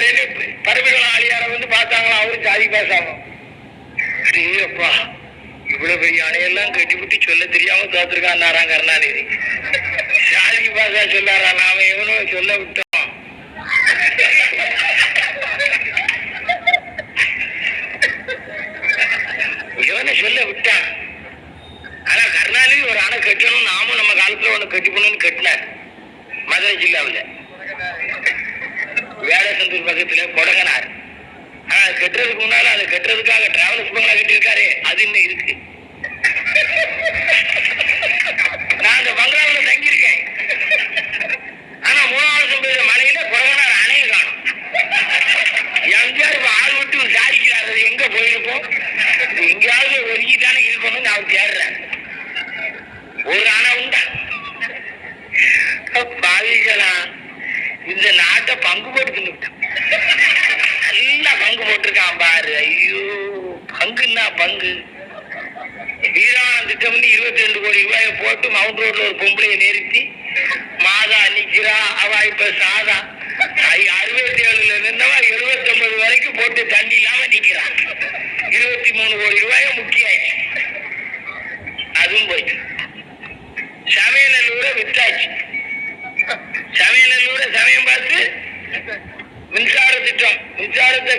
இருக்காருன்னு பரமக்குளம் வந்து பார்த்தாங்களா அவரு ஜாதி பாஸ் ஆகும் அப்பா இவ்வளவு பெரிய அணையெல்லாம் கட்டிவிட்டு சொல்ல தெரியாம தோத்துருக்கான் நாராம் கருணாநிதி. ஜாதி பாசா சொல்லாரா நாம எவனும் சொல்ல விட்டோம். இவனை சொல்ல விட்டான். ஆனா கருணாநிதி ஒரு அணை கட்டணும் நாமும் நம்ம காலத்துல ஒண்ணு கட்டிக்கணும்னு கட்டினார். மதுரை ஜில்லாவுல. வேடசந்தூர் கொடகனார். ஆனா கட்டுறதுக்கு முன்னால அதை கட்டுறதுக்காக டிராவல்ஸ் பங்களா கட்டியிருக்காரு. அது இன்னும் இருக்கு. நான் அந்த பங்களாவில் தங்கியிருக்கேன். ஆனா மூணாவது சம்பந்த மலையில கொடகனார் அணையை காணும். எம்ஜிஆர் இப்ப ஆள் விட்டு விசாரிக்கிறார் அது எங்க போயிருப்போம் எங்கேயாவது ஒதுங்கி தானே இருக்கணும்னு நான் தேடுறேன். ஒரு அணை உண்டா? பாவிகளா இந்த நாட்டை பங்கு போட்டு போறான் பாரு ஐயோ பங்குன்னா பங்கு. வீராணம் திட்டம்னு இருபத்தி ரெண்டு கோடி ரூபாயை போட்டு மவுண்ட் ரோட்ல ஒரு பொம்பளையை நிறுத்தி மாதா நிக்கிறா அவ இப்ப சாதா. அறுபத்தி ஏழுல இருந்தவா எழுபத்தி ஒன்பது வரைக்கும் போட்டு தண்ணி இல்லாம நிக்கிறான் இருபத்தி மூணு கோடி ரூபாய் முக்கியம் அதுவும் போயிட்டு. சமையலூர வித்தாச்சு. சமையலூர சமயம் பார்த்து மின்சார திட்டம் மின்சாரத்தை